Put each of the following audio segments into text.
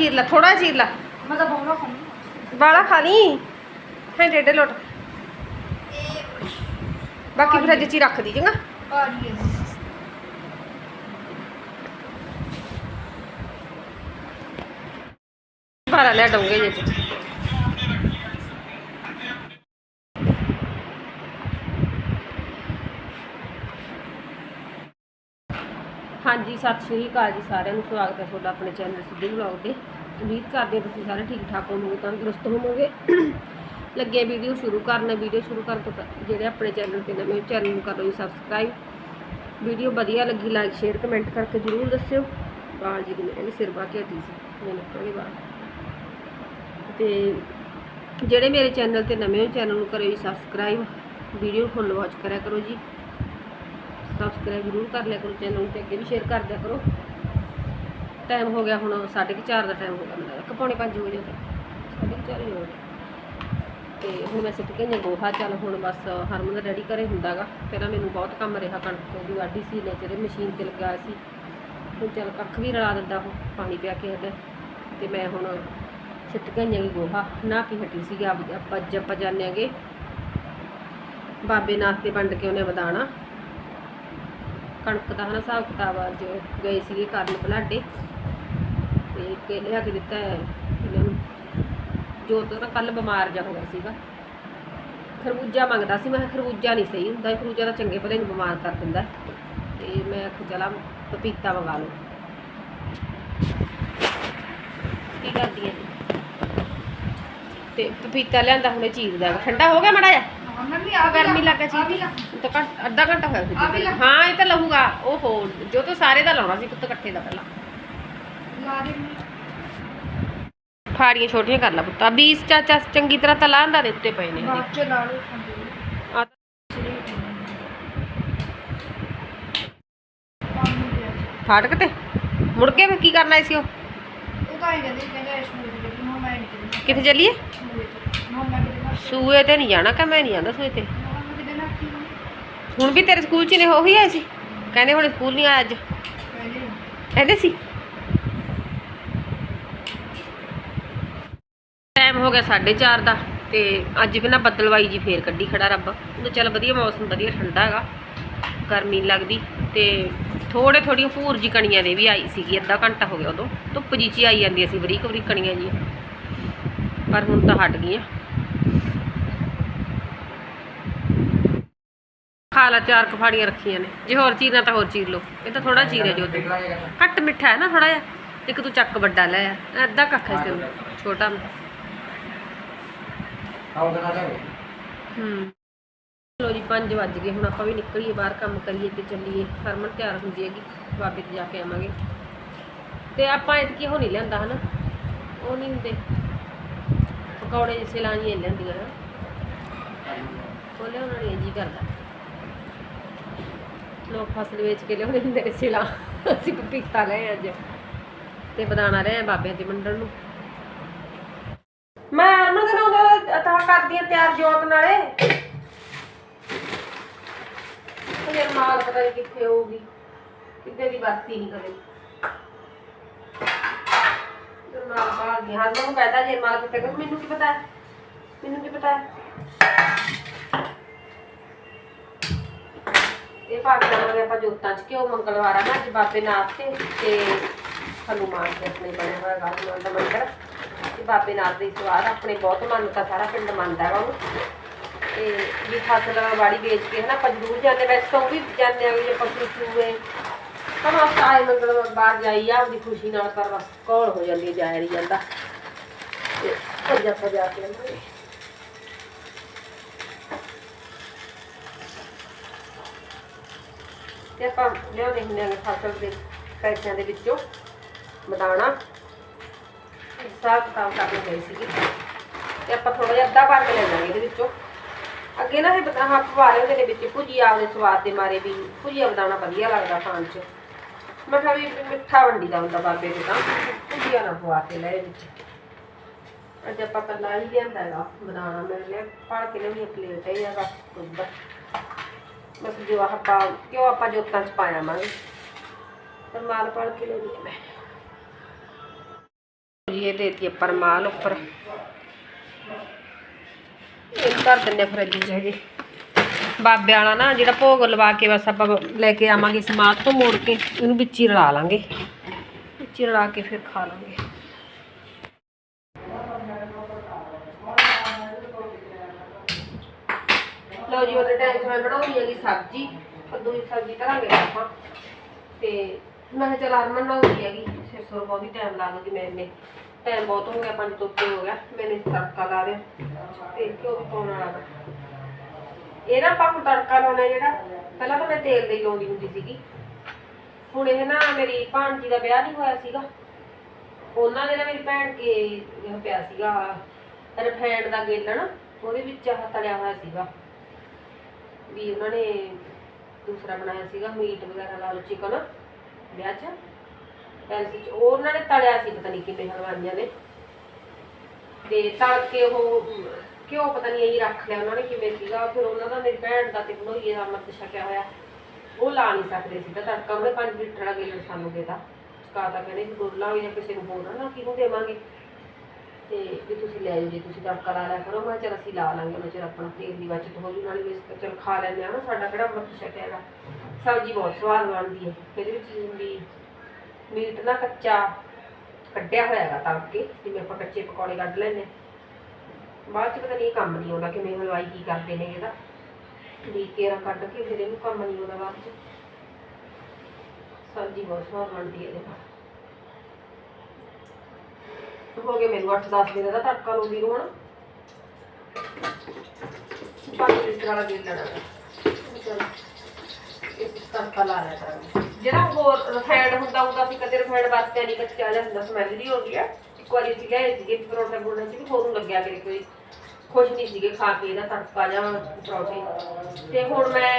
ਚੀਰ ਲੈ ਥੋੜਾ ਚੀਰ ਲੈ। ਮੈਂ ਤਾਂ ਬੋਲਾ ਖਾਣੀ। ਬਾਲਾ ਖਾ ਲਈ? ਹੈ ਡੇਡੇ ਲੋਟ। ਬਾਕੀ ਫਰਿੱਜ 'ਚ ਹੀ ਰੱਖ ਦੀ ਚੰਗਾ। ਆ ਰਹੀ ਹੈ ਭਾਰਾ ਲੈ ਡੋਂਗੇ ਜੇ ਚ ਹਾਂਜੀ ਸਤਿ ਸ਼੍ਰੀ ਅਕਾਲ ਜੀ ਸਾਰਿਆਂ ਨੂੰ, ਸਵਾਗਤ ਹੈ ਤੁਹਾਡਾ ਆਪਣੇ ਚੈਨਲ ਸਿੱਧੂ ਵਲੌਗ ਤੇ। ਉਮੀਦ ਕਰਦੇ ਹਾਂ ਤੁਸੀਂ ਸਾਰੇ ਠੀਕ ਠਾਕ ਹੋਵੋਗੇ ਤੰਦਰੁਸਤ ਹੋਵੋਗੇ। ਲੱਗੇ ਵੀਡੀਓ ਸ਼ੁਰੂ ਕਰਨ, ਵੀਡੀਓ ਸ਼ੁਰੂ ਕਰਨ ਤੋਂ ਜਿਹੜੇ ਆਪਣੇ ਚੈਨਲ ਤੇ ਨਵੇਂ ਚੈਨਲ ਨੂੰ ਕਰੋ ਜੀ ਸਬਸਕ੍ਰਾਈਬ। ਵੀਡੀਓ ਵਧੀਆ ਲੱਗੀ ਲਾਈਕ ਸ਼ੇਅਰ ਕਮੈਂਟ ਕਰਕੇ ਜਰੂਰ ਦੱਸਿਓ। ਬਾਲ ਜੀ ਦੀ ਮੇਰੇ ਸਿਰ ਬਾ ਕੇ ਹਟੀ ਸੀ ਮੈਨੂੰ ਥੋੜੀ ਬਾਲ ਤੇ ਜਿਹੜੇ ਮੇਰੇ ਚੈਨਲ ਤੇ ਨਵੇਂ ਹੋ, ਚੈਨਲ ਨੂੰ ਕਰੋ ਜੀ ਸਬਸਕ੍ਰਾਈਬ। ਵੀਡੀਓ ਫੁੱਲ ਵਾਚ ਕਰਿਆ ਕਰੋ ਜੀ। ਸਬਸਕ੍ਰਾਈਬ ਜ਼ਰੂਰ ਕਰ ਲਿਆ ਕਰੋ ਚੈਨਲ ਨੂੰ ਤੇ ਅੱਗੇ ਵੀ ਸ਼ੇਅਰ ਕਰ ਦਿਆ ਕਰੋ। ਟਾਈਮ ਹੋ ਗਿਆ ਹੁਣ 4:30 ਦਾ ਟਾਈਮ ਹੋ ਗਿਆ ਮੇਰਾ ਕਿ 5 ਵਜੇ ਤੱਕ 4:30 ਹੋ ਗਏ। ਤੇ ਹੁਣ ਮੈਂ ਸਿੱਟ ਕੇ ਨੇ ਗੋਹਾ, ਚੱਲ ਹੁਣ ਬਸ ਹਰਮਨ ਦਾ ਡੈਡੀ ਘਰੇ ਹੁੰਦਾਗਾ। ਪਹਿਲਾਂ ਮੈਨੂੰ ਬਹੁਤ ਕੰਮ ਰਿਹਾ ਕਣਕ ਦੀ ਵਾਢੀ ਸੀ ਨੇ ਜਿਹੜੇ ਮਸ਼ੀਨ ਤੇ ਲੱਗਾ ਸੀ। ਹੁਣ ਚੱਲ ਕੱਖ ਵੀ ਰਲਾ ਦਿੰਦਾ ਉਹ, ਪਾਣੀ ਪਿਆ ਕੇ ਹਟਿਆ ਤੇ ਮੈਂ ਹੁਣ ਸਿੱਟ ਕੇ ਆਈ ਗੋਹਾ, ਨਾ ਕੀ ਹਟੀ ਸੀ ਆਪਾਂ ਅੱਜ ਆਪਾਂ ਜਾਂਦੇ ਆਂਗੇ। ਬਾਬੇ ਨਾਥ ਤੇ ਵੰਡ ਕੇ ਉਹਨੇ ਵਧਾਣਾ ਕਣਕ ਦਾ ਹਨਾ, ਹਿਸਾਬ ਕਿਤਾਬ ਅੱਜ ਗਏ ਸੀਗੇ ਕਰਨ ਬਲਾਡੇ। ਤੇ ਕੇ ਲਿਆ ਕੇ ਦਿੱਤਾ ਇਹਨਾਂ ਨੂੰ। ਜੋ ਤੋਂ ਨਾ ਕੱਲ ਬਿਮਾਰ ਜਾ ਹੋ ਸੀਗਾ। ਖਰਬੂਜਾ ਮੰਗਦਾ ਸੀ, ਮੈਂ ਕਿਹਾ ਖਰਬੂਜਾ ਨਹੀਂ ਸਹੀ ਹੁੰਦਾ ਖਰਬੂਜਾ ਤਾਂ ਚੰਗੇ ਭਲੇ ਨੂੰ ਬਿਮਾਰ ਕਰ ਦਿੰਦਾ। ਤੇ ਮੈਂ ਆਖਿਆ, ਚਲਾ ਪਪੀਤਾ ਮੰਗਾ ਲਓ। ਕੀ ਕਰਦੀ ਹੈ? ਤੇ ਪਪੀਤਾ ਲਿਆਂਦਾ ਹੁਣੇ ਚੀਰਦਾ ਠੰਡਾ ਹੋ ਗਿਆ ਮੜਾ ਜਾ ਗਰਮੀ ਲੱਗ ਆ ਵੀ ਗਈ ਲਾ। ਸੀ ਤਾਂ ਘੰਟ- ਅੱਧਾ ਘੰਟਾ ਹੋਇਆ ਫਿਰ ਆ ਵੀ ਲਾ। ਹਾਂ ਇਹ ਤਾਂ ਲਹੂਗਾ। ਓਹੋ ਜੋ ਤਾਂ ਸਾਰੇ ਦਾ ਲਾਉਣਾ ਸੀ ਪੁੱਤ ਇਕੱਠੇ ਦਾ ਪਹਿਲਾਂ। ਲਾ ਦੇ। ਫਾੜੀਆਂ ਛੋਟੀਆਂ ਕਰ ਲਾ ਪੁੱਤਾ। ਬੀਸ ਚਾਚਾ ਚੰਗੀ ਤਰ੍ਹਾਂ ਤਾਂ ਲਾਂਦਾ ਦੇ ਉੱਤੇ ਪਏ ਨੇ। ਇਹਦੇ। ਬਾਅਦ ਚ ਲਾ ਲਓ ਖਾਂਦੇ ਆ ਪਾਣੀ ਦੇ ਫਾਟਕ ਤੇ। ਮੁੜ ਕੇ ਕੀ ਕਰਨਾ ਸੀ ਉਹ? ਕਿੱਥੇ ਚੱਲੀਏ? ਸੂਏ ਤੇ ਨਹੀਂ ਜਾਣਾ ਕਿ ਮੈਂ ਨਹੀਂ ਜਾਂਦਾ ਸੂਏ ਤੇ? ਹੁਣ ਵੀ ਤੇਰੇ ਸਕੂਲ 'ਚ ਨੇ, ਉਹੀ ਆਏ ਸੀ? ਕਹਿੰਦੇ ਹੁਣ ਸਕੂਲ ਨਹੀਂ ਆਇਆ ਅੱਜ। ਕਹਿੰਦੇ ਸੀ। ਟਾਈਮ ਹੋ ਗਿਆ 4:30 ਦਾ ਤੇ ਅੱਜ ਵੀ ਨਾ ਬੱਦਲਵਾਈ ਜੀ ਫੇਰ ਕੱਢੀ ਖੜਾ ਰੱਬ। ਉਹ ਚੱਲ ਵਧੀਆ ਮੌਸਮ, ਵਧੀਆ ਠੰਡਾ ਹੈਗਾ। ਗਰਮੀ ਲੱਗਦੀ ਤੇ ਥੋੜੇ ਥੋੜੀਆਂ ਭੂਰ ਜੀ ਕਣੀਆਂ ਦੇ ਵੀ ਆਈ ਸੀਗੀ, ਅੱਧਾ ਘੰਟਾ ਹੋ ਗਿਆ ਉਦੋਂ। ਧੁੱਪ ਜੀ ਚ ਹੀ ਆਈ ਜਾਂਦੀਆਂ ਸੀ ਬਰੀਕ ਬਰੀਕ ਕਣੀਆਂ ਜੀ। ਪਰ ਹੁਣ ਤਾਂ ਹਟ ਗਈਆਂ। ਖਾ ਲਾ ਚਾਰ ਕਫਾੜੀਆਂ ਰੱਖੀਆਂ ਨੇ। ਜੇ ਹੋਰ ਚੀਰਨਾ ਤਾਂ ਹੋਰ ਚੀਰ ਲਓ। ਇਹ ਤਾਂ ਥੋੜਾ ਚੀਰ ਹੈ ਜੋ ਤੇ ਘੱਟ ਮਿੱਠਾ ਹੈ ਨਾ ਥੋੜਾ ਜਿਹਾ। ਇੱਕ ਤੂੰ ਚੱਕ ਵੱਡਾ ਲੈ। ਆ ਅੱਧਾ ਕੱਖ ਹੈ ਤੇ ਛੋਟਾ ਹੂੰ। ਚਲੋ ਜੀ 5 ਵੱਜ ਗਏ। ਹੁਣ ਆਪਾਂ ਵੀ ਨਿਕਲੀਏ ਬਾਹਰ ਕੰਮ ਕਰੀਏ ਤੇ ਚੱਲੀਏ। ਹਰਮਨ ਤਿਆਰ ਹੁੰਦੀ ਹੈਗੀ। ਬਾਬੇ ਤੇ ਜਾ ਕੇ ਆਵਾਂਗੇ। ਤੇ ਆਪਾਂ ਇਤਕੀ ਉਹ ਨਹੀਂ ਲਿਆਂਦਾ ਹਨਾ। ਉਹ ਨਹੀਂ ਹੁੰਦੇ। ਪਕੌੜੇ ਜਿਸੇ ਲਾਣੀਆਂ ਲੈਂਦੀਆਂ। ਹਨ ਉਹ ਲਿਆਉਣਾ ਨਹੀਂ ਜੀ ਕਰਦਾ ਲੋਕ ਫਸਲ ਵੇਚ ਕੇ ਲਿਆਉਂਦੇ ਹੁੰਦੇ ਨੇ ਸਿਲਾ। ਅਸੀਂ ਪਪੀਤਾ ਲਏ ਅੱਜ ਤੇ ਬਦਾਨਾ ਰਹੇ ਬਾਬਿਆਂ ਦੇ ਮੰਡਲ ਨੂੰ। ਮੈਂ ਉਹਨਾਂ ਦੇ ਨਾਲ ਤਾਂ ਕਰਦੀ ਆ ਤਿਆਰ ਜੋਤ ਨਾਲੇ। ਉਹ ਮਾਲ ਪਤਾ ਨਹੀਂ ਕਿੱਥੇ ਹੋਊਗੀ ਕਿੱਦੇ ਦੀ ਵਰਤੀ ਨਹੀਂ ਕਰੇ। ਜਰਮਾਲ ਬਾਹਰ ਗਿਆ। ਹਾਂ ਮੈਨੂੰ ਕਹਦਾ ਜਰਮਾਲ ਕਿੱਥੇ ਮੈਨੂੰ ਕੀ ਪਤਾ ਮੈਨੂੰ ਕੀ ਪਤਾ ਇਹ ਪਾ ਕੇ ਆਪਾਂ ਜੋਤਾਂ ਚ ਕਿਉਂ ਮੰਗਲਵਾਰ ਆ ਨਾ ਅੱਜ ਬਾਬੇ ਨਾਥ ਤੇ ਤੇ ਹਨੂਮਾਨ ਦੇ ਆਪਣੇ ਬਣਿਆ ਹੋਇਆ ਹਨੂਮਾਨ ਦਾ ਮੰਦਿਰ। ਤੇ ਬਾਬੇ ਨਾਥ ਦੀ ਸਵਾਰ ਆਪਣੇ ਬਹੁਤ ਮੰਨਤਾ ਸਾਰਾ ਪਿੰਡ ਮੰਨਦਾ ਹੈਗਾ ਉਹਨੂੰ। ਤੇ ਵੀ ਫਸਲ ਵਾੜੀ ਵੇਚ ਕੇ ਹਨਾ ਆਪਾਂ ਜ਼ਰੂਰ ਜਾਂਦੇ ਵੈਸੇ ਤਾਂ ਉਹ ਵੀ ਜਾਂਦੇ ਆ ਵੀ ਜੇ ਪਸ਼ੂ ਚੂਏ ਪਰ ਬਸ ਆਏ ਮੰਗਲਵਾਰ ਬਾਹਰ ਜਾਈ ਆ ਆਪਦੀ ਖੁਸ਼ੀ ਨਾਲ ਪਰ ਬਸ ਕੋਲ ਹੋ ਜਾਂਦੀ ਹੈ, ਜਾਇਆ ਨਹੀਂ ਜਾਂਦਾ। ਤੇ ਅੱਜ ਆਪਾਂ ਜਾ ਕੇ ਤੇ ਆਪਾਂ ਲਿਆਉਂਦੇ ਹੁੰਦੇ ਆਂਗੇ ਫਸਲ ਦੇ ਪੈਸਿਆਂ ਦੇ ਵਿੱਚੋਂ ਬਦਾਣਾ। ਹਿਸਾਬ ਕਿਤਾਬ ਕਰਨ ਗਈ ਸੀਗੀ। ਤੇ ਆਪਾਂ ਥੋੜਾ ਜਿਹਾ ਅੱਧਾ ਭਰ ਕੇ ਲੈ ਜਾਵਾਂਗੇ ਇਹਦੇ ਵਿੱਚੋਂ। ਅੱਗੇ ਨਾ ਇਹ ਬਦਾਣਾ ਪਵਾ ਲੈਂਦੇ ਨੇ ਵਿੱਚ। ਭੁਜੀਆ ਆਪਦੇ ਸਵਾਦ ਦੇ ਮਾਰੇ ਵੀ ਭੁਜੀਆ ਬਦਾਣਾ ਵਧੀਆ ਲੱਗਦਾ ਖਾਣ 'ਚ। ਮੈਂ ਕਿਹਾ ਵੀ ਮਿੱਠਾ ਵੰਡੀ ਦਾ ਹੁੰਦਾ ਬਾਬੇ ਦੇ ਤਾਂ। ਭੁਜੀਆ ਨਾ ਪਵਾ ਕੇ ਲੈ ਵਿੱਚ। ਅੱਜ ਆਪਾਂ ਕੱਲਾ ਹੀ ਲਿਆਂਦਾ ਹੈਗਾ ਬਦਾਣਾ ਮੇਰੇ ਲਈ ਪੜ ਕੇ ਲਿਆਉਣੀ ਪਲੇਟ ਹੈ ਜਾਂ ਬਸ ਦੁੱਧ ਬਸ ਜੋ ਆਪਾਂ ਕਿਉਂ ਆਪਾਂ ਜੋਤਾਂ ਚ ਪਾਇਆ ਮਾਂਗੇ ਪਰ ਪੜ ਕੇ ਲਿਆਉਣੀ ਹੈ ਮੈਂ। ਇਹ ਦੇਤੀ ਆਪਾਂ ਰਮਾਲ ਉੱਪਰ। ਇਹ ਕਰ ਦਿੰਨੇ ਫਰਿੱਜ 'ਚ ਹਜੇ ਬਾਬੇ ਵਾਲਾ ਨਾ, ਜਿਹੜਾ ਭੋਗ ਲਵਾ ਕੇ ਬਸ ਆਪਾਂ ਲੈ ਕੇ ਆਵਾਂਗੇ ਸਮਾਧ ਤੋਂ ਮੋੜ ਕੇ ਇਹਨੂੰ ਵਿੱਚ ਹੀ ਰਲਾ ਲਾਂਗੇ। ਵਿੱਚ ਹੀ ਰਲਾ ਕੇ ਫਿਰ ਖਾ ਲਾਂਗੇ। ਲਓ ਜੀ ਉਹਦੇ ਟਾਈਮ 'ਚ ਮੈਂ ਬਣਾਉਣੀ ਹੈਗੀ ਸਬਜ਼ੀ ਕੱਦੂ ਦੀ ਸਬਜ਼ੀ ਧਰਾਂਗੇ ਆਪਾਂ। ਤੇ ਮੈਂ ਕਿਹਾ ਚਲ ਹਰਮਨ ਬਣਾਉਂਦੀ ਹੈਗੀ ਫਿਰ ਸੋ ਬਹੁਤ ਹੀ ਟਾਈਮ ਲਾ ਦੂਗੀ ਟਾਈਮ ਬਹੁਤ ਹੋ ਗਿਆ, ਪੰਜ ਤੋਂ ਉੱਤੇ ਹੋ ਗਿਆ, ਮੈਨੇ ਤੜਕਾ ਲਾ ਲਿਆ। ਤੇ ਘਿਓ ਵੀ ਪਾਉਣ ਵਾਲਾ ਇਹ ਨਾ ਆਪਾਂ ਨੂੰ ਤੜਕਾ ਲਾਉਣਾ ਜਿਹੜਾ, ਪਹਿਲਾਂ ਤਾਂ ਮੈਂ ਤੇਲ ਦੇ ਹੀ ਲਾਉਂਦੀ ਹੁੰਦੀ ਸੀਗੀ। ਹੁਣ ਇਹ ਨਾ ਮੇਰੀ ਭਾਣਜੀ ਦਾ ਵਿਆਹ ਨਹੀਂ ਹੋਇਆ ਸੀਗਾ। ਉਹਨਾਂ ਦੇ ਨਾ ਮੇਰੀ ਭੈਣ ਕੇ ਪਿਆ ਸੀਗਾ ਰਿਫਾਈਂਡ ਦਾ ਗੇਲਣ, ਉਹਦੇ ਵਿੱਚ ਆਹ ਤਲਿਆ ਹੋਇਆ ਸੀਗਾ। ਵੀ ਉਹਨਾਂ ਨੇ ਦੂਸਰਾ ਬਣਾਇਆ ਸੀਗਾ, ਮੀਟ ਵਗੈਰਾ ਲਾ ਲਓ ਚਿਕਨ ਵਿਆਹ 'ਚ। ਪੈਲਸ 'ਚ। ਉਹ ਉਹਨਾਂ ਨੇ ਤਲਿਆ ਸੀ, ਪਤਾ ਨਹੀਂ ਕਿਵੇਂ ਹਲਵਾਈਆਂ ਨੇ। ਤੇ ਤਲ ਕੇ ਉਹ, ਘਿਓ ਪਤਾ ਨਹੀਂ ਇਹੀ ਰੱਖ ਲਿਆ ਉਹਨਾਂ ਨੇ ਕਿਵੇਂ ਸੀਗਾ। ਫਿਰ ਉਹਨਾਂ ਦਾ ਮੇਰੀ ਭੈਣ ਦਾ ਤੇ ਭਣੋਈਏ ਦਾ ਅੰਮ੍ਰਿਤ ਛਕਿਆ ਹੋਇਆ। ਉਹ ਲਾ ਨਹੀਂ ਸਕਦੇ ਸੀ। ਤਾਂ ਤੜਕਾ ਉਹਨੇ 5 ਲੀਟਰ ਦਾ ਗੇਲਣ ਸਾਨੂੰ ਦੇਤਾ। ਚਕਾ ਤਾਂ ਕਹਿੰਦੇ ਵੀ ਹੋਈ ਜਾਂ ਕਿਸੇ ਨੂੰ ਹੋਰ ਨਾ ਕਿਹਨੂੰ ਦੇਵਾਂਗੇ? ਤੇ ਵੀ ਤੁਸੀਂ ਲੈ ਜੇ ਤੁਸੀਂ ਤੜਕਾ ਲਾ ਲਿਆ ਕਰੋ, ਮੈਂ ਕਿਹਾ ਚਲ ਅਸੀਂ ਲਾ ਲਾਂਗੇ ਉਹਨਾਂ ਚਿਰ ਆਪਣਾ ਤੇਲ ਦੀ ਬਚਤ ਹੋ ਜੂ, ਨਾਲੇ ਵੀ ਚਲ ਖਾ ਲੈਂਦੇ ਆ ਨਾ, ਸਾਡਾ ਕਿਹੜਾ ਅੰਮ੍ਰਿਤ ਛਕਿਆ ਸਬਜ਼ੀ ਬਹੁਤ ਸਵਾਦ ਬਣਦੀ ਹੈ। ਇਹਦੇ ਵਿੱਚ ਵੀ ਮੀਟ ਨਾ ਕੱਚਾ ਕੱਢਿਆ ਹੋਇਆ ਹੈਗਾ ਤੜਕੇ ਕੇ ਜਿਵੇਂ ਆਪਾਂ ਕੱਚੇ ਪਕੌੜੇ ਕੱਢ ਲੈਂਦੇ ਹਾਂ। ਬਾਅਦ ਚ ਪਤਾ ਨਹੀਂ ਇਹ ਕੰਮ ਨਹੀਂ ਆਉਂਦਾ, ਕਿਵੇਂ ਹਲਵਾਈ ਕੀ ਕਰਦੇ ਨੇ ਇਹਦਾ। ਵੀ ਕੇਰਾ ਕੱਢ ਕੇ ਫਿਰ ਇਹਨੂੰ ਕੰਮ ਨਹੀਂ ਆਉਂਦਾ ਬਾਅਦ ਚ। ਸਬਜ਼ੀ ਬਹੁਤ ਸਵਾਦ ਬਣਦੀ ਹੈ ਇਹਦੇ ਨਾਲ। ਹੋ ਗਏ ਮੈਨੂੰ 8-10 ਦਿਨ ਦਾ ਤੜਕਾ ਲਾਉਂਦੀ ਨੂੰ ਹੁਣ। ਪੰਜ ਲੀਟਰ ਵਾਲਾ ਦੇ ਲੈਣਾ ਚਲੋ ਇਹ ਤੜਕਾ ਲਾ ਲਿਆ ਕਰਾਂਗੇ। ਜਿਹੜਾ ਹੋਰ ਰਿਫਾਈਂਡ ਹੁੰਦਾ ਹੁੰਦਾ ਸੀ ਕਦੇ ਰਿਫਾਈਂਡ ਵਰਤਿਆ ਨਹੀਂ ਕੱਚਾ ਜਿਹਾ ਹੁੰਦਾ ਸਮੈਲ ਦੀ ਹੁੰਦੀ ਆ। ਇੱਕ ਵਾਰੀ ਅਸੀਂ ਗਏ ਸੀਗੇ ਪਰੌਂਠੇ ਬੁਣਨ ਚ ਵੀ ਹੋਰ ਨੂੰ ਲੱਗਿਆ ਕਰੇ ਕੋਈ। ਖੁਸ਼ ਨਹੀਂ ਸੀਗੇ ਖਾ ਕੇ ਇਹਦਾ ਤੜਕਾ ਜਾਂ ਪਰੌਂਠੇ। ਤੇ ਹੁਣ ਮੈਂ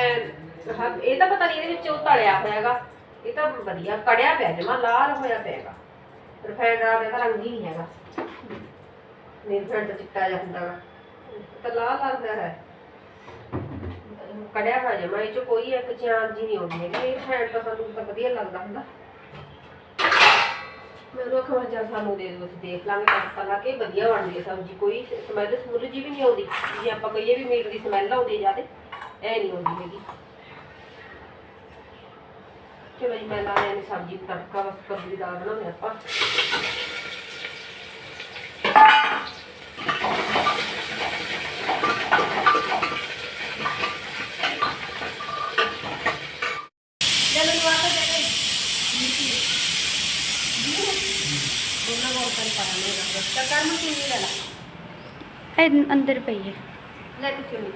ਇਹ ਤਾਂ ਪਤਾ ਨਹੀਂ ਇਹਦੇ ਵਿੱਚ ਉਹ ਤਲਿਆ ਹੋਇਆ ਇਹ ਤਾਂ ਵਧੀਆ ਕੜਿਆ ਪਿਆ, ਜਮਾ ਲਾਲ ਹੋਇਆ ਪਿਆ ਹੈਗਾ ਰਿਫਾਈਂਡ ਵਾਲਾ ਇਹਦਾ ਰੰਗ ਹੀ ਨਹੀਂ ਹੈਗਾ। ਨਹੀਂ ਰਿਫਾਈਂਡ ਤਾਂ ਚਿੱਟਾ ਜਿਹਾ ਹੁੰਦਾ ਗਾ ਤਾਂ ਲਾਲ ਲਾਲ ਹੋਇਆ ਹੈ। ਕੜਿਆ ਹੋਇਆ ਜਮਾ ਇਹ ਚ ਕੋਈ ਇੱਕ ਚਾਂਦ ਜੀ ਨਹੀਂ ਆਉਂਦੀ ਹੈਗੀ। ਇਹ ਰਿਫਾਈਂਡ ਤਾਂ ਸਾਨੂੰ ਤਾਂ ਵਧੀਆ ਲੱਗਦਾ ਹੁੰਦਾ। ਮੈਨੂੰ ਆਖਿਆ, ਮੈਂ ਚੱਲ ਸਾਨੂੰ ਦੇ ਦਿਓ, ਅਸੀਂ ਦੇਖ ਲਾਂਗੇ ਤੜਕਾ ਲਾ ਕੇ ਵਧੀਆ ਬਣਦੀ ਹੈ ਸਬਜ਼ੀ। ਕੋਈ ਸਮੈਲ ਸਮੁੱਲ ਜੀ ਵੀ ਨਹੀਂ ਆਉਂਦੀ। ਜੇ ਆਪਾਂ ਕਹੀਏ ਵੀ ਮੀਟ ਦੀ ਸਮੈਲ ਆਉਂਦੀ ਜਿਆਦੇ, ਐ ਨਹੀਂ ਆਉਂਦੀ ਹੈਗੀ। ਚਲੋ ਜੀ ਮੈਂ ਲਾ ਲੈਣੀ ਸਬਜ਼ੀ ਨੂੰ ਤੜਕਾ ਬਸ ਕੱਦੂ ਦੀ ਦਾਲ ਬਣਾਉਂਦੇ ਆਪਾਂ ਲੈ ਮੈਨੂੰ ਆ ਕੇ ਦੇ ਦੇ ਉਹਨਾਂ ਕੋਲ ਕਰ ਪਾਣਾ ਨਹੀਂ ਰੱਖਦਾ ਤਾਂ ਕਰ ਮੈਂ ਕਿਉਂ ਨਹੀਂ ਲੈਣਾ ਇਹ ਅੰਦਰ ਪਈ ਹੈ ਲੈ ਤੂੰ ਚੁਣੀ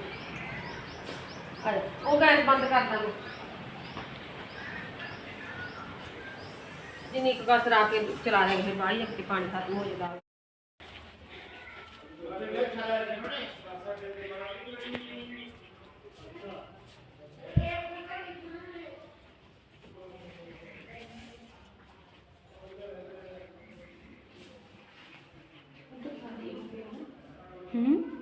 ਅਰੇ ਉਹ ਗੈਸ ਬੰਦ ਕਰ ਦਾਂਗੇ ਜਿੰਨੀ ਕੁ ਕਸਰ ਆ ਕੇ ਚਲਾ ਲਾਂਗੇ ਫਿਰ ਬਾਹਲੀ ਅੱਗੇ ਪਾਣੀ ਖਤਮ ਹੋ ਜਾਂਦਾ ਹੂੰ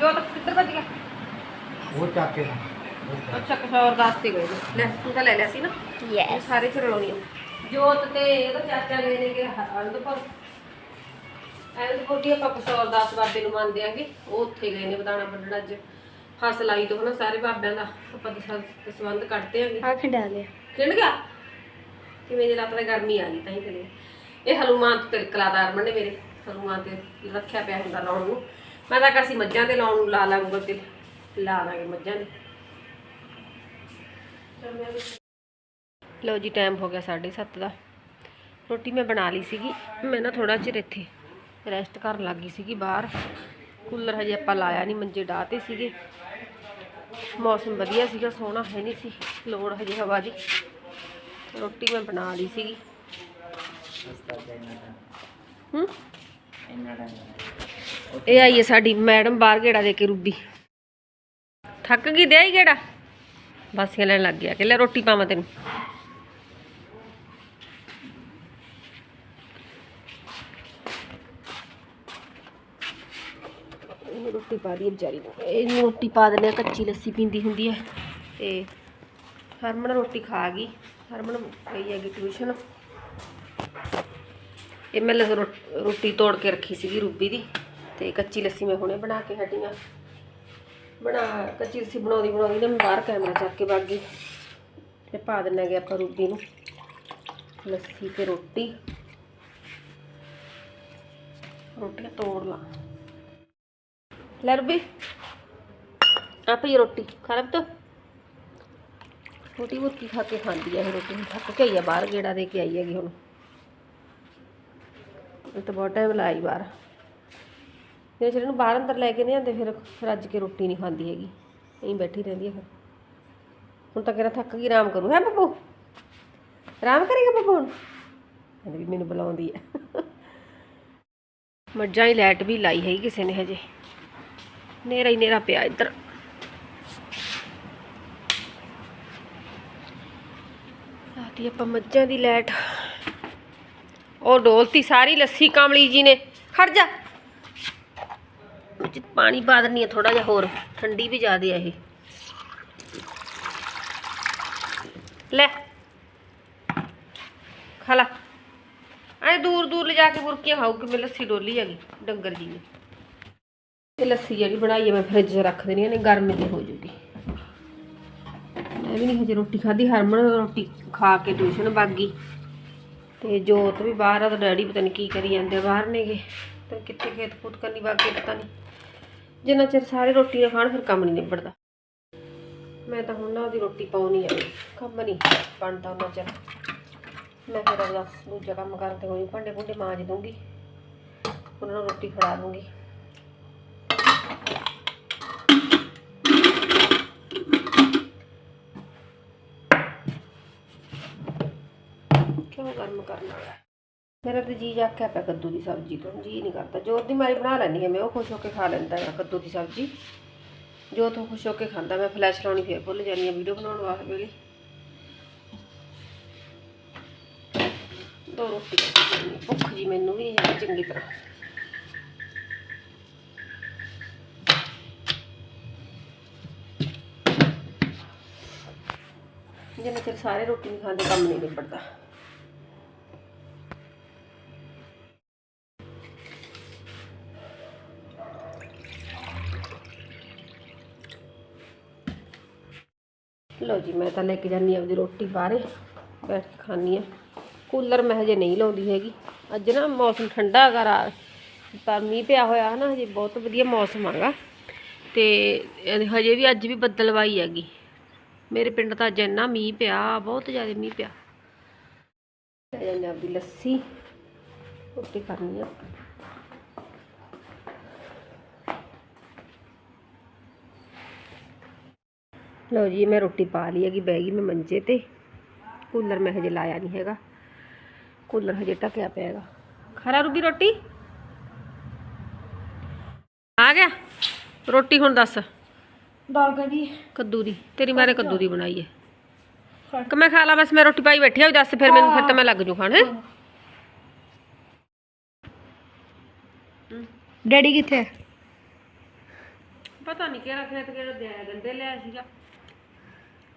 ਜੋ ਤੱਕ ਕਿੱਧਰ ਭੱਜ ਗਿਆ? ਉਹ ਚੱਕ ਕੇ ਨਾ ਅੱਛਾ ਕਸ਼ੌਰ ਦਾਸ ਤੇ ਗਏ ਨੇ। ਲੈ ਤੂੰ ਤਾਂ ਲੈ ਲਿਆ ਸੀ ਨਾ। ਇਹ ਸਾਰੇ ਜੋਤ ਤੇ ਇਹਦਾ ਚਾਚਾ ਗਏ ਨੇ ਕਿ ਅਨੰਦਪੁਰ। ਅਨੰਦਪੁਰ ਦੀ ਆਪਾਂ ਕਸ਼ੌਰ ਦਾਸ ਬਾਬੇ ਨੂੰ ਮੰਨਦੇ ਆਂਗੇ। ਉਹ ਉੱਥੇ ਗਏ ਨੇ ਬਦਾਣਾ ਵੱਢਣ ਅੱਜ। ਫਸਲ ਆਈ ਤੋਂ ਹਨਾ ਸਾਰੇ ਬਾਬਿਆਂ ਦਾ। ਆਪਾਂ ਦਸ ਸੰਬੰਧ ਕੱਢਦੇ ਆਂਗੇ। ਆ ਖੰਡਾ ਲਿਆ। ਕਿਹਨ ਗਿਆ? ਕਿਵੇਂ ਜੇ ਲੱਤ ਤੇ ਗਰਮੀ ਆ ਗਈ ਤਾਂ ਹੀ ਕਰੇ ਇਹ ਹਨੂਮਾਨ ਤੇ ਮੇਰੇ। ਹਨੂਮਾਨ ਤੇ ਰੱਖਿਆ ਪਿਆ ਹੁੰਦਾ ਲਾਉਣ ਨੂੰ। ਮੈਂ ਤਾਂ ਕਾਸੀ ਮੱਝਾਂ ਦੇ ਲਾਉਣ ਨੂੰ ਲਾ ਲਾਂਗਾ ਤੇ। ਲਾ ਲਾਂਗੇ ਮੱਝਾਂ ਦੇ ਲਓ ਜੀ ਟਾਈਮ ਹੋ ਗਿਆ 7:30 ਦਾ। ਰੋਟੀ ਮੈਂ ਬਣਾ ਲਈ ਸੀਗੀ। ਮੈਂ ਨਾ ਥੋੜਾ ਚਿਰ ਇੱਥੇ ਰੈਸਟ ਕਰਨ ਲੱਗੀ ਸੀਗੀ ਬਾਹਰ। ਕੂਲਰ ਹਜੇ ਆਪਾਂ ਲਾਇਆ ਨਹੀਂ ਮੰਜੇ ਡਾਹ ਸੀਗੇ। ਮੌਸਮ ਵਧੀਆ ਸੀਗਾ ਸੋਹਣਾ ਹੈ ਨਹੀਂ ਸੀ। ਲੋੜ ਹਜੇ ਹਵਾ ਦੀ। ਰੋਟੀ ਮੈਂ ਬਣਾ ਲਈ ਸੀਗੀ। ਹੂੰ? ਇਹ ਆਈ ਹੈ ਸਾਡੀ ਮੈਡਮ ਬਾਹਰ ਗੇੜਾ ਦੇ ਕੇ ਰੂਬੀ। ਥੱਕ ਗਈ ਦੇ ਆਈ ਗੇੜਾ? ਬਾਸੀਆਂ ਲੈਣ ਲੱਗ ਗਿਆ ਕਿ ਲੈ ਰੋਟੀ ਪਾਵਾਂ ਤੈਨੂੰ। ਰੋਟੀ ਪਾ ਦੀ ਵਿਚਾਰੀ ਨੂੰ। ਇਹਨੂੰ ਰੋਟੀ ਪਾ ਦਿੰਦੇ ਆ ਕੱਚੀ ਲੱਸੀ ਪੀਂਦੀ ਹੁੰਦੀ ਹੈ। ਤੇ ਹਰਮਨ ਰੋਟੀ ਖਾ ਗਈ। ਹਰਮਨ ਗਈ ਹੈਗੀ ਟਿਊਸ਼ਨ। ਇਹ ਮੈਂ ਲ- ਰੋਟੀ ਤੋੜ ਕੇ ਰੱਖੀ ਸੀਗੀ ਰੂਬੀ ਦੀ। ਤੇ ਕੱਚੀ ਲੱਸੀ ਮੈਂ ਹੁਣੇ ਬਣਾ ਕੇ ਹਟੀ ਆ। ਬਣਾ, ਕੱਚੀ ਲੱਸੀ ਬਣਾਉਂਦੀ ਬਣਾਉਂਦੀ ਨਾ ਮੈਂ ਬਾਹਰ ਕੈਮਰਾ ਚੱਕ ਕੇ ਵਗ ਗਈ। ਤੇ ਪਾ ਦਿੰਨੇ ਗੇ ਆਪਾਂ ਰੂਬੀ ਨੂੰ। ਲੱਸੀ ਤੇ ਰੋਟੀ। ਰੋਟੀਆਂ ਤੋੜ ਲਾ। ਲੈ ਰੂਬੀ, ਆ ਰੋਟੀ ਖਰਾਬ ਤੋਂ ਤੋ ਰੋਟੀ ਬੁਰਕੀ ਖਾ ਕੇ ਖਾਂਦੀ ਆ ਇਹ ਰੋਟੀ ਨੂੰ ਥੱਕ ਕੇ ਆਈ ਆ ਬਾਹਰ ਗੇੜਾ ਦੇ ਕੇ ਆਈ ਹੈਗੀ ਹੁਣ। ਇਹ ਤਾਂ ਬਹੁਤ ਟਾਈਮ ਲਾਈ ਬਾਹਰ। ਜੇ ਜਿਹੜੇ ਨੂੰ ਬਾਹਰ ਅੰਦਰ ਲੈ ਕੇ ਨਹੀਂ ਆਉਂਦੇ, ਫਿਰ ਰੱਜ ਕੇ ਰੋਟੀ ਨਹੀਂ ਖਾਂਦੀ ਹੈਗੀ। ਐਂ ਬੈਠੀ ਰਹਿੰਦੀ ਹੈ ਫਿਰ। ਹੁਣ ਤਾਂ ਕਿਹੜਾ ਥੱਕ ਗਈ, ਆਰਾਮ ਕਰੂ। ਹੈ ਬੱਬੂ? ਆਰਾਮ ਕਰੇਗਾ ਬੱਬੂ ਹੁਣ? ਕਹਿੰਦੀ ਵੀ ਮੈਨੂੰ ਬੁਲਾਉਂਦੀ ਹੈ ਮੱਝਾਂ ਦੀ ਲਾਈਟ ਵੀ ਲਾਈ ਹੈਗੀ ਕਿਸੇ ਨੇ ਹਜੇ। ਨੇਰਾ ਹੀ ਨੇਰਾ ਪਿਆ ਇੱਧਰ। ਲਾਤੀ ਆਪਾਂ ਮੱਝਾਂ ਦੀ ਲਾਈਟ। ਉਹ ਡੋਲਤੀ, ਸਾਰੀ ਲੱਸੀ ਕਾਮਲੀ ਜੀ ਨੇ। ਖੜ ਜਾ। ਵਿੱਚ ਪਾਣੀ ਪਾ ਦਿੰਨੀ ਆ ਥੋੜਾ ਜਿਹਾ ਹੋਰ, ਠੰਡੀ ਵੀ ਜ਼ਿਆਦੇ ਆ ਇਹ। ਲੈ। ਖਾ ਲਾ। ਐ ਦੂਰ ਦੂਰ ਲਿਜਾ ਕੇ ਬੁਰਕੀਆਂ ਖਾਊ ਮੈਂ ਲੱਸੀ ਡੋਲੀ ਹੈਗੀ, ਡੰਗਰ ਜੀ ਨੇ। ਇਹ ਲੱਸੀ ਜਿਹੜੀ ਬਣਾਈ ਹੈ ਮੈਂ ਫ੍ਰਿਜ 'ਚ ਰੱਖ ਦੇਣੀ ਹੈ ਗਰਮ ਜੀ ਹੋ ਜੂਗੀ। ਮੈਂ ਵੀ ਨਹੀਂ ਹਜੇ ਰੋਟੀ ਖਾਧੀ, ਹਰਮਨ ਰੋਟੀ ਖਾ ਕੇ ਟਿਊਸ਼ਨ ਵਗ ਗਈ। ਤੇ ਜੋਤ ਵੀ ਬਾਹਰ ਆ ਤਾਂ ਡੈਡੀ ਪਤਾ ਨਹੀਂ ਕੀ ਕਰੀ ਜਾਂਦੇ ਆ, ਬਾਹਰ ਨੇਗੇ। ਤੇ ਕਿੱਥੇ ਖੇਤ ਖੂਤ ਕਰਨੀ ਵਗ ਗਏ ਪਤਾ ਨਹੀਂ। ਜਿੰਨਾ ਚਿਰ ਸਾਰੇ ਰੋਟੀ ਨਾ ਖਾਣ, ਫਿਰ ਕੰਮ ਨਹੀਂ ਨਿਬੜਦਾ। ਮੈਂ ਤਾਂ ਹੁਣ ਨਾ ਉਹਦੀ ਰੋਟੀ ਪਾਉਣੀ ਆ। ਕੰਮ ਨਹੀਂ ਬਣਦਾ ਉਹਨਾਂ ਚਿਰ। ਮੈਂ ਫਿਰ ਉਹਦਾ ਦੂਜਾ ਕੰਮ ਕਰਦੇ ਹੋਈ ਭਾਂਡੇ ਭੁੰਡੇ ਮਾਂਜ ਦੂੰਗੀ ਉਹਨਾਂ ਨੂੰ ਰੋਟੀ ਖਵਾ ਦੂੰਗੀ ਕਿਉਂ ਗਰਮ ਕਰਨਾ ਹੈ ਮੇਰਾ ਤਾਂ ਜੀ ਜਾਕਿਆ ਪਿਆ ਕੱਦੂ ਦੀ ਸਬਜ਼ੀ ਤੋਂ। ਜੀ ਨਹੀਂ ਕਰਦਾ। ਜੋਤ ਦੀ ਮਾਰੀ ਬਣਾ ਲੈਂਦੀ ਹੈ ਮੈਂ ਉਹ ਖੁਸ਼ ਹੋ ਕੇ ਖਾ ਲੈਂਦਾ ਹੈ ਕੱਦੂ ਦੀ ਸਬਜ਼ੀ। ਜੋ ਤੋਂ ਖੁਸ਼ ਹੋ ਕੇ ਖਾਂਦਾ, ਮੈਂ ਫਲੈਸ਼ ਲਾਉਣੀ ਫੇਰ ਭੁੱਲ ਜਾਂਦੀ ਹਾਂ ਵੀਡੀਓ ਬਣਾਉਣ ਵਾਸਤੇ ਵੇਲੇ। ਦੋ ਰੋਟੀ ਭੁੱਖ ਜੀ ਮੈਨੂੰ ਵੀ ਨਹੀਂ ਚੰਗੀ ਤਰ੍ਹਾਂ। ਜਿੰਨਾ ਚਿਰ ਸਾਰੇ ਰੋਟੀ ਨਹੀਂ ਖਾਂਦੇ, ਕੰਮ ਨਹੀਂ ਨਿਬੜਦਾ। ਲਓ ਜੀ, ਮੈਂ ਤਾਂ ਲੈ ਕੇ ਜਾਂਦੀ ਆਪਦੀ ਰੋਟੀ ਬਾਹਰੇ, ਬੈਠ ਕੇ ਖਾਣੀ ਆ ਕੂਲਰ ਮੈਂ ਹਜੇ ਨਹੀਂ ਲਾਉਂਦੀ ਹੈਗੀ। ਅੱਜ ਨਾ ਮੌਸਮ ਠੰਡਾ ਹੈਗਾ, ਰਾ ਪਰ ਮੀਂਹ ਪਿਆ ਹੋਇਆ ਹੈ ਨਾ ਹਜੇ ਬਹੁਤ ਵਧੀਆ ਮੌਸਮ ਹੈਗਾ। ਤੇ ਹਜੇ ਵੀ ਅੱਜ ਵੀ ਬੱਦਲਵਾਈ ਹੈਗੀ। ਮੇਰੇ ਪਿੰਡ ਤਾਂ ਅੱਜ ਇੰਨਾ ਮੀਂਹ ਪਿਆ, ਬਹੁਤ ਜ਼ਿਆਦਾ ਮੀਂਹ ਪਿਆ। ਲੈ ਜਾਂਦੇ ਆਪਦੀ ਲੱਸੀ। ਰੋਟੀ ਕਰਨੀ ਆ ਲਓ ਜੀ ਮੈਂ ਰੋਟੀ ਪਾ ਲਈ ਹੈਗੀ ਬਹਿ ਗਈ ਮੈਂ ਮੰਜੇ ਤੇ ਕੂਲਰ ਮੈਂ ਹਜੇ ਲਾਇਆ ਨਹੀਂ ਹੈਗਾ ਕੂਲਰ ਹਜੇ ਟਕਿਆ ਪਿਆ ਹੈਗਾ ਖਰਾ ਰੂਬੀ ਰੋਟੀ ਆ ਗਿਆ ਰੋਟੀ ਹੁਣ ਦੱਸ ਦਾਲ ਕਦੀ ਕੱਦੂ ਦੀ ਤੇਰੀ ਮਾਰੇ ਕੱਦੂ ਦੀ ਬਣਾਈ ਹੈ ਕਿ ਮੈਂ ਖਾ ਲਾ ਬਸ ਮੈਂ ਰੋਟੀ ਪਾਈ ਬੈਠੀ ਆ ਵੀ ਦੱਸ ਫਿਰ ਮੈਨੂੰ ਫਿਰ ਤਾਂ ਮੈਂ ਲੱਗ ਜੂ ਖਾਣ ਹੈਂ? ਡੈਡੀ ਕਿੱਥੇ ਪਤਾ ਨਹੀਂ ਕਿਹੜਾ ਖੇਤ ਕਿਹੜਾ ਦੇ ਗੰਦੇ ਲਿਆ ਸੀਗਾ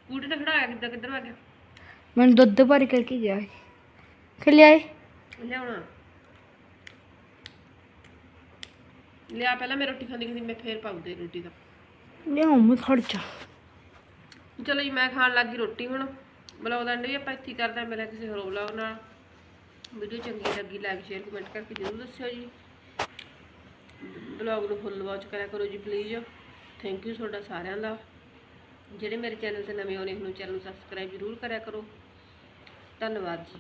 ਸਕੂਟਰ ਤੇ ਖੜਾ ਕੇ ਕਿੱਦਾਂ ਕਿੱਧਰ ਆ ਗਿਆ? ਮੈਨੂੰ ਦੁੱਧ ਭਰ ਗਿਆ ਕਿ ਲਿਆਏ ਲਿਆਉਣਾ। ਲਿਆ ਪਹਿਲਾਂ ਮੈਂ ਰੋਟੀ ਖਾਂਦੀ ਖਾਂਦੀ ਮੈਂ ਫੇਰ ਪਾਉਂਦੇ ਰੋਟੀ ਦਾ। ਲਿਆਉਂ ਮੈਂ ਖੜ ਜਾ। ਚਲੋ ਜੀ ਮੈਂ ਖਾਣ ਲੱਗੀ ਰੋਟੀ ਹੁਣ। ਬਲੌਗ ਦਾ ਵੀ ਆਪਾਂ ਇੱਥੇ ਕਰਦੇ ਹਾਂ ਮੇਰਾ ਕਿਸੇ ਹੋਰ ਬਲੌਗ ਨਾਲ। ਵੀਡੀਓ ਚੰਗੀ ਲੱਗੀ ਲਾਈਕ ਸ਼ੇਅਰ ਕਮੈਂਟ ਕਰਕੇ ਜ਼ਰੂਰ ਦੱਸਿਓ ਜੀ। ਬਲੌਗ ਨੂੰ ਫੁੱਲ ਵਾਚ ਕਰਿਆ ਕਰੋ ਜੀ ਪਲੀਜ਼ ਥੈਂਕ ਯੂ ਤੁਹਾਡਾ ਸਾਰਿਆਂ ਦਾ। ਜਿਹੜੇ ਮੇਰੇ ਚੈਨਲ ਤੇ ਨਵੇਂ ਆਉਣੇ ਹੁਣ ਚੈਨਲ ਨੂੰ ਸਬਸਕ੍ਰਾਈਬ ਜ਼ਰੂਰ ਕਰਿਆ ਕਰੋ। ਧੰਨਵਾਦ ਜੀ।